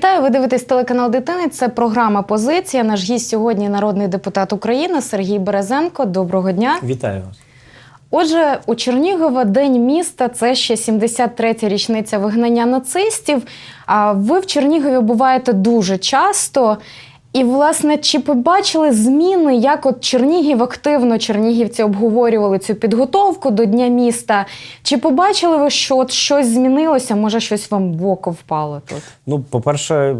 Вітаю! Ви дивитесь телеканал Дитини. Це програма Позиція. Наш гість сьогодні народний депутат України Сергій Березенко. Доброго дня. Вітаю вас. Отже, у Чернігова День міста це ще 73-я річниця вигнання нацистів. А ви в Чернігові буваєте дуже часто. І, власне, чи побачили зміни, як от Чернігів активно чернігівці обговорювали цю підготовку до Дня міста? Чи побачили ви, що от щось змінилося? Може, щось вам в око впало тут? Ну, по-перше, е,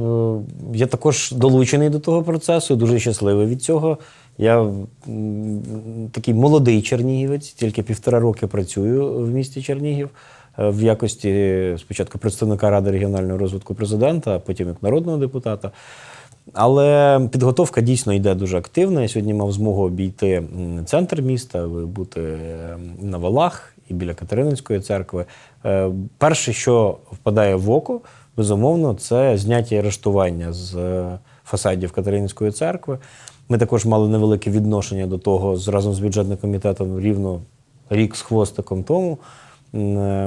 я також долучений до того процесу, дуже щасливий від цього. Я такий молодий чернігівець, тільки півтора роки працюю в місті Чернігів е, в якості спочатку представника Ради регіонального розвитку президента, а потім як народного депутата. Але підготовка дійсно йде дуже активно. Я сьогодні мав змогу обійти центр міста, бути е, на валах і біля Катерининської церкви. Е, Перше, що впадає в око, безумовно, це зняття і арештування з е, фасадів Катерининської церкви. Ми також мали невелике відношення до того разом з бюджетним комітетом рівно рік з хвостиком тому. Е,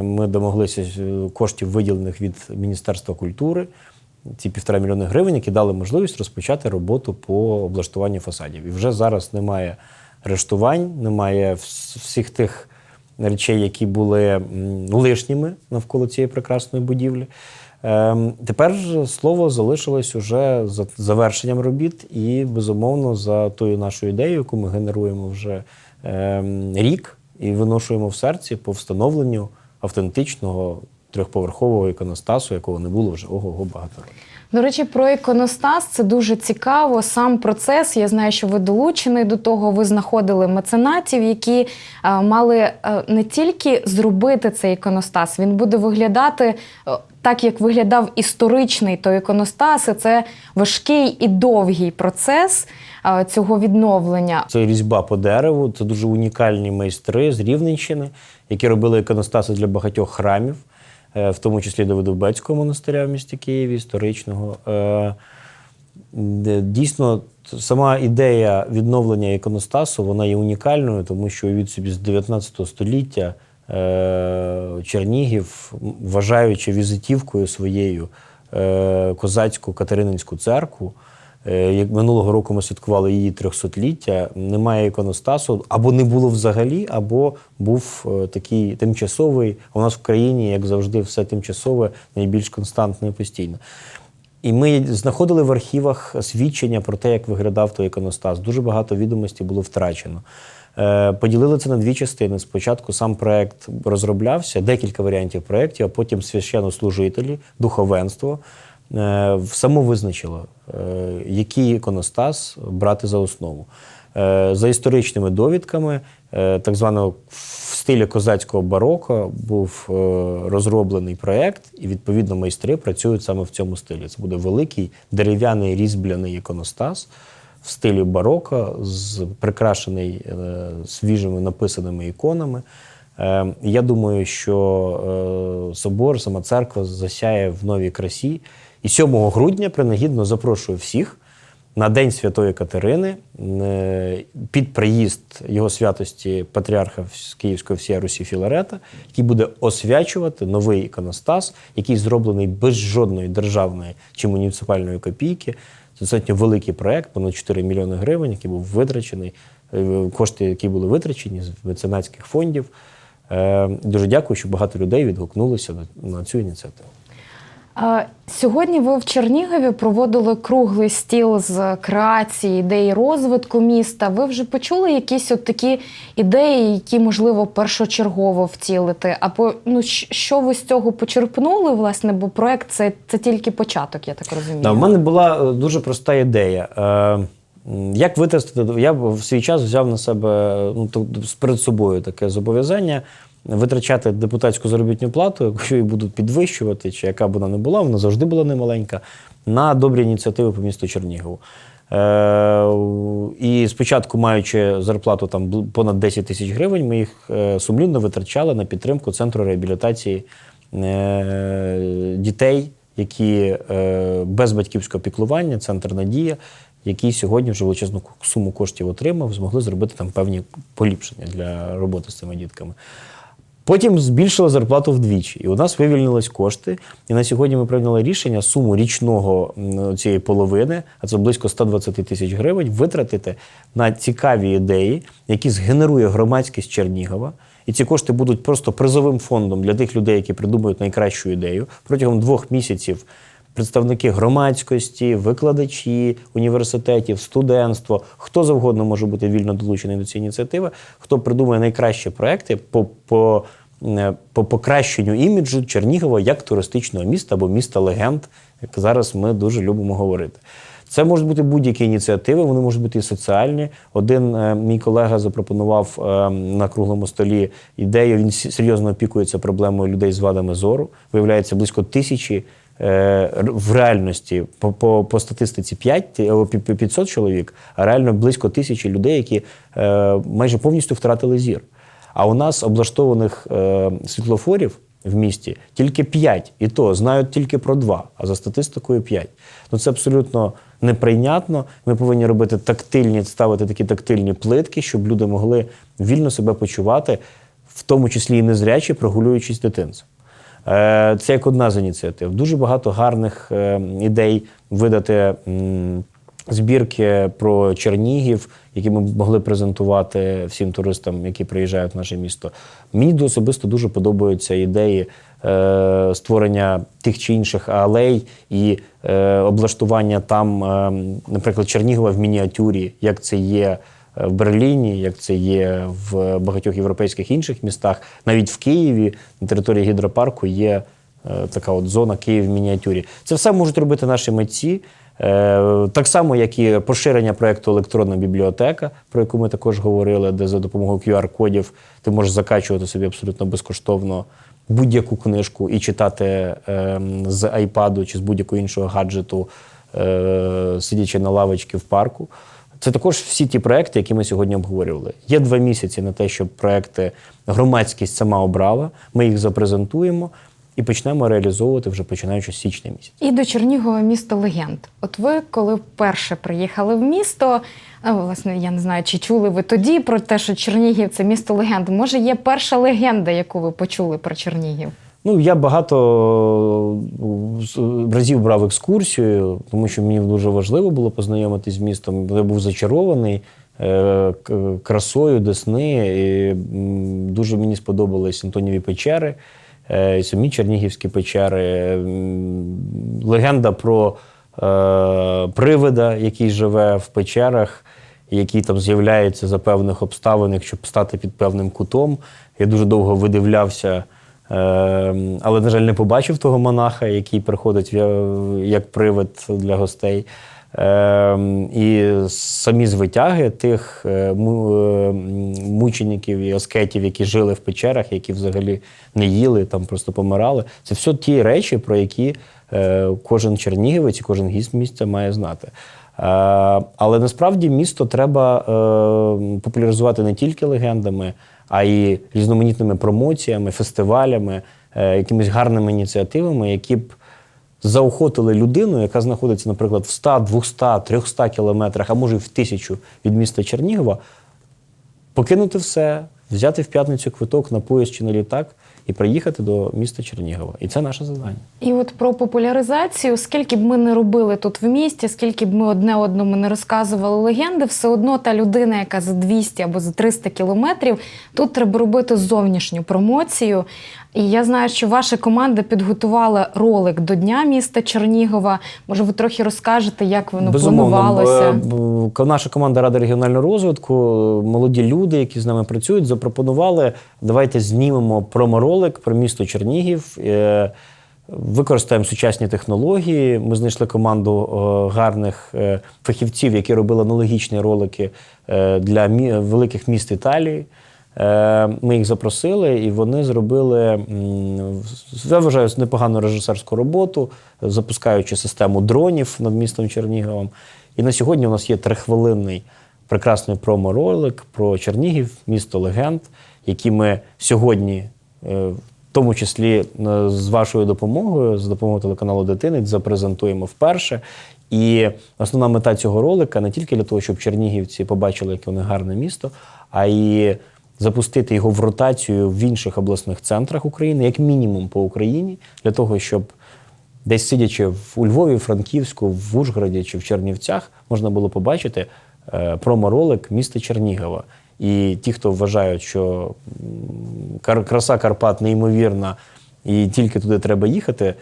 Ми домоглися е, коштів, виділених від Міністерства культури ці півтора мільйони гривень, які дали можливість розпочати роботу по облаштуванню фасадів. І вже зараз немає арештувань, немає всіх тих речей, які були лишніми навколо цієї прекрасної будівлі. Ем, Тепер слово залишилось уже за завершенням робіт, і безумовно за тою нашою ідеєю, яку ми генеруємо вже ем, рік і виношуємо в серці по встановленню автентичного трьохповерхового іконостасу, якого не було вже ого-го багато років. До речі, про іконостас це дуже цікаво. Сам процес. Я знаю, що ви долучений до того. Ви знаходили меценатів, які е, мали е, не тільки зробити цей іконостас, він буде виглядати е, так, як виглядав історичний той іконостас. І це важкий і довгий процес е, цього відновлення. Це різьба по дереву, це дуже унікальні майстри з Рівненщини, які робили іконостаси для багатьох храмів, в тому числі Давидовбецького монастиря в місті Києві, історичного. Е, Дійсно, сама ідея відновлення іконостасу вона є унікальною, тому що від собі з 19 століття е, Чернігів, вважаючи візитівкою своєю е, козацьку Катерининську церкву, Е, Як минулого року ми святкували її 300-ліття, немає іконостасу, або не було взагалі, або був е, такий тимчасовий. У нас в країні, як завжди, все тимчасове, найбільш константне і постійне. І ми знаходили в архівах свідчення про те, як виглядав той іконостас. Дуже багато відомостей було втрачено. Е, Поділили це на дві частини. Спочатку сам проект розроблявся, декілька варіантів проєктів, а потім священнослужителі, духовенство е, самовизначило, е, який іконостас брати за основу. Е, За історичними довідками, так званого в стилі козацького бароко був розроблений проєкт, і відповідно майстри працюють саме в цьому стилі. Це буде великий дерев'яний різьбляний іконостас в стилі бароко, з прикрашений свіжими написаними іконами. Я думаю, що собор, сама церква засяє в новій красі. І 7 грудня принагідно запрошую всіх на День Святої Катерини е, під приїзд його святості патріарха з Київської всієї Русі Філарета, який буде освячувати новий іконостас, який зроблений без жодної державної чи муніципальної копійки. Це достатньо великий проект, понад 4 мільйони гривень, який був витрачений, е, кошти, які були витрачені з меценатських фондів. Е, Дуже дякую, що багато людей відгукнулося на- на цю ініціативу. Сьогодні ви в Чернігові проводили круглий стіл з креації ідеї розвитку міста. Ви вже почули якісь от такі ідеї, які можливо першочергово втілити? Або ну що ви з цього почерпнули, власне, бо проект це, це тільки початок, я так розумію. Да, в мене була е, дуже проста ідея. Е, Як витратити? Я в свій час взяв на себе ну, перед собою таке зобов'язання витрачати депутатську заробітну плату, якщо її будуть підвищувати, чи яка б вона не була, вона завжди була немаленька, на добрі ініціативи по місту Чернігову. Е, і спочатку, маючи зарплату там понад 10 тисяч гривень, ми їх е, сумлінно витрачали на підтримку центру реабілітації е, дітей, які без батьківського піклування, центр Надія, який сьогодні вже величезну суму коштів отримав, змогли зробити там певні поліпшення для роботи з цими дітками. Потім збільшили зарплату вдвічі, і у нас вивільнились кошти. І на сьогодні ми прийняли рішення суму річного цієї половини, а це близько 120 тисяч гривень, витратити на цікаві ідеї, які згенерує громадськість Чернігова. І ці кошти будуть просто призовим фондом для тих людей, які придумають найкращу ідею протягом двох місяців. Представники громадськості, викладачі університетів, студентство, хто завгодно може бути вільно долучений до цієї ініціативи, хто придумає найкращі проекти по, по, е, по покращенню іміджу Чернігова як туристичного міста або міста легенд, як зараз ми дуже любимо говорити. Це можуть бути будь-які ініціативи, вони можуть бути і соціальні. Один е, мій колега запропонував е, на круглому столі ідею. Він серйозно опікується проблемою людей з вадами зору. Виявляється, близько тисячі в реальності по, по, по статистиці 5, е, о, пі- пі- 500 чоловік, а реально близько тисячі людей, які е, майже повністю втратили зір. А у нас облаштованих е, світлофорів в місті тільки 5, і то знають тільки про 2, а за статистикою 5. Ну це абсолютно неприйнятно. Ми повинні робити тактильні, ставити такі тактильні плитки, щоб люди могли вільно себе почувати, в тому числі і незрячі, прогулюючись дитинцем. Е, Це як одна з ініціатив. Дуже багато гарних е, ідей видати збірки про Чернігів, які ми могли презентувати всім туристам, які приїжджають в наше місто. Мені особисто дуже подобаються ідеї е, створення тих чи інших алей і облаштування там, наприклад, Чернігова в мініатюрі, як це є в Берліні, як це є в багатьох європейських інших містах. Навіть в Києві на території гідропарку є е, така от зона Київ в мініатюрі. Це все можуть робити наші митці. Е, Так само, як і поширення проєкту електронна бібліотека, про яку ми також говорили, де за допомогою QR-кодів ти можеш закачувати собі абсолютно безкоштовно будь-яку книжку і читати ем, з айпаду чи з будь-якого іншого гаджету, е, сидячи на лавочці в парку. Це також всі ті проекти, які ми сьогодні обговорювали. Є два місяці на те, щоб проекти громадськість сама обрала. Ми їх запрезентуємо і почнемо реалізовувати вже починаючи з січня місяця. І до Чернігова місто легенд. От ви, коли вперше приїхали в місто, а, власне, я не знаю, чи чули ви тоді про те, що Чернігів це місто легенд. Може, є перша легенда, яку ви почули про Чернігів? Ну, я багато е, разів брав екскурсію, тому що мені дуже важливо було познайомитись з містом. Я був зачарований е, красою Десни. І, дуже мені сподобались Антоніві печери, е, самі Чернігівські печери. Легенда про е, привида, який живе в печерах, який там з'являється за певних обставин, якщо стати під певним кутом. Я дуже довго видивлявся. Е, але, на жаль, не побачив того монаха, який приходить як привид для гостей. Е, і самі звитяги тих е, му- е, мучеників і аскетів, які жили в печерах, які взагалі не їли, там просто помирали. Це все ті речі, про які е, кожен чернігівець і кожен гість місця має знати. Е, але насправді місто треба популяризувати не тільки легендами, а й різноманітними промоціями, фестивалями, е, якимись гарними ініціативами, які б заохотили людину, яка знаходиться, наприклад, в 100, 200, 300 кілометрах, а може й в тисячу від міста Чернігова, покинути все, взяти в п'ятницю квиток на поїзд чи на літак і приїхати до міста Чернігова. І це наше завдання. І от про популяризацію, скільки б ми не робили тут в місті, скільки б ми одне одному не розказували легенди, все одно та людина, яка за 200 або за 300 кілометрів, тут треба робити зовнішню промоцію. І я знаю, що ваша команда підготувала ролик до Дня міста Чернігова. Може, ви трохи розкажете, як воно планувалося? е, Наша команда Ради регіонального розвитку, молоді люди, які з нами працюють, запропонували. Давайте знімемо проморолик про місто Чернігів. е, Використаємо сучасні технології. Ми знайшли команду е, гарних е, фахівців, які робили аналогічні ролики для великих міст Італії. Ми їх запросили, і вони зробили, я вважаю, непогану режисерську роботу, запускаючи систему дронів над містом Черніговом. І на сьогодні у нас є трихвилинний прекрасний промо-ролик про Чернігів, місто легенд, який ми сьогодні, в тому числі е, з вашою допомогою, з допомогою телеканалу Дитинець, запрезентуємо вперше. І основна мета цього ролика не тільки для того, щоб чернігівці побачили, яке вони гарне місто, а й запустити його в ротацію в інших обласних центрах України, як мінімум по Україні, для того, щоб десь сидячи у Львові, Франківську, в Ужгороді чи в Чернівцях, можна було побачити е, проморолик міста Чернігова. І ті, хто вважають, що краса Карпат неймовірна і тільки туди треба їхати,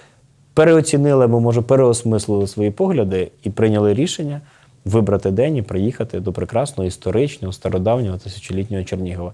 переоцінили або, може, переосмислили свої погляди і прийняли рішення вибрати день і приїхати до прекрасного історичного, стародавнього тисячолітнього Чернігова.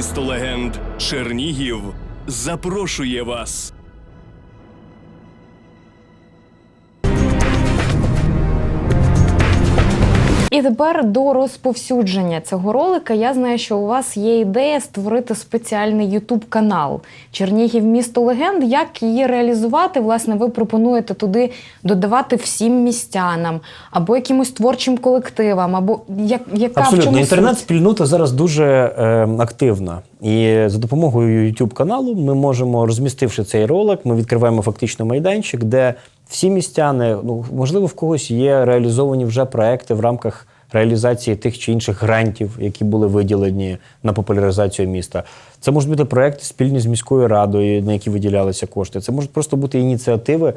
Місто легенд Чернігів запрошує вас. І тепер до розповсюдження цього ролика. Я знаю, що у вас є ідея створити спеціальний ютуб канал Чернігів місто легенд. Як її реалізувати? Власне, ви пропонуєте туди додавати всім містянам або якимось творчим колективам, або як яка в Абсолютно, чому інтернет-спільнота зараз дуже е, активна. І за допомогою youtube каналу ми можемо, розмістивши цей ролик, ми відкриваємо фактично майданчик, де всі містяни, ну можливо, в когось є реалізовані вже проекти в рамках реалізації тих чи інших грантів, які були виділені на популяризацію міста. Це можуть бути проекти спільні з міською радою, на які виділялися кошти. Це можуть просто бути ініціативи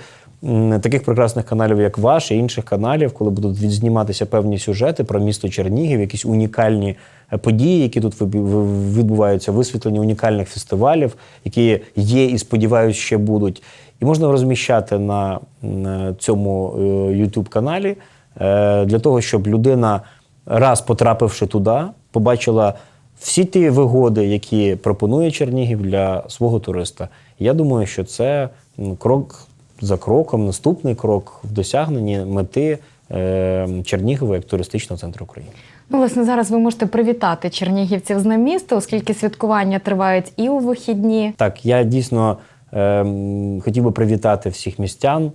таких прекрасних каналів, як ваш, і інших каналів, коли будуть відзніматися певні сюжети про місто Чернігів, якісь унікальні е, події, які тут відбуваються, висвітлення унікальних фестивалів, які є і сподіваюся, ще будуть. І можна розміщати на, на цьому youtube каналі е, для того, щоб людина, раз потрапивши туди, побачила всі ті вигоди, які пропонує Чернігів для свого туриста. Я думаю, що це ну, крок за кроком, наступний крок в досягненні мети е, Чернігова як туристичного центру України. Ну, власне, зараз ви можете привітати чернігівців з ним міста, оскільки святкування тривають і у вихідні. Так, я дійсно е, хотів би привітати всіх містян е,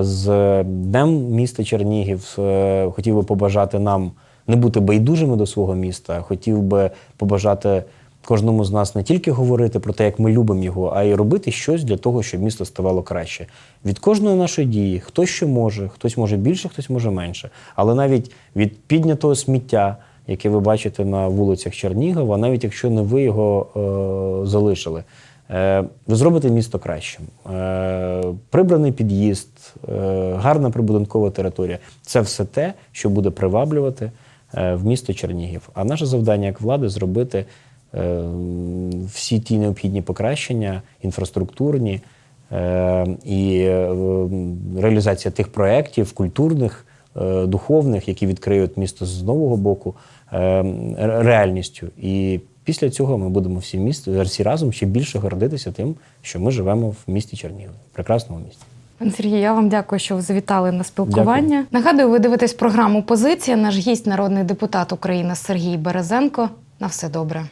з Днем міста Чернігів. Е, хотів би побажати нам не бути байдужими до свого міста. Хотів би побажати кожному з нас не тільки говорити про те, як ми любимо його, а й робити щось для того, щоб місто ставало краще. Від кожної нашої дії хтось що може, хтось може більше, хтось може менше. Але навіть від піднятого сміття, яке ви бачите на вулицях Чернігова, навіть якщо не ви його е, залишили, е, ви зробите місто кращим. Е, прибраний під'їзд, е, гарна прибудинкова територія це все те, що буде приваблювати е, в місто Чернігів. А наше завдання як влади зробити е, всі ті необхідні покращення, інфраструктурні е, і е, реалізація тих проєктів культурних, е, духовних, які відкриють місто з нового боку е, реальністю. І після цього ми будемо всі місто всі разом ще більше гордитися тим, що ми живемо в місті Чернігів, прекрасному місті. Пан Сергій, я вам дякую, що ви завітали на спілкування. Нагадую, ви дивитесь програму Позиція. Наш гість, народний депутат України Сергій Березенко. На все добре.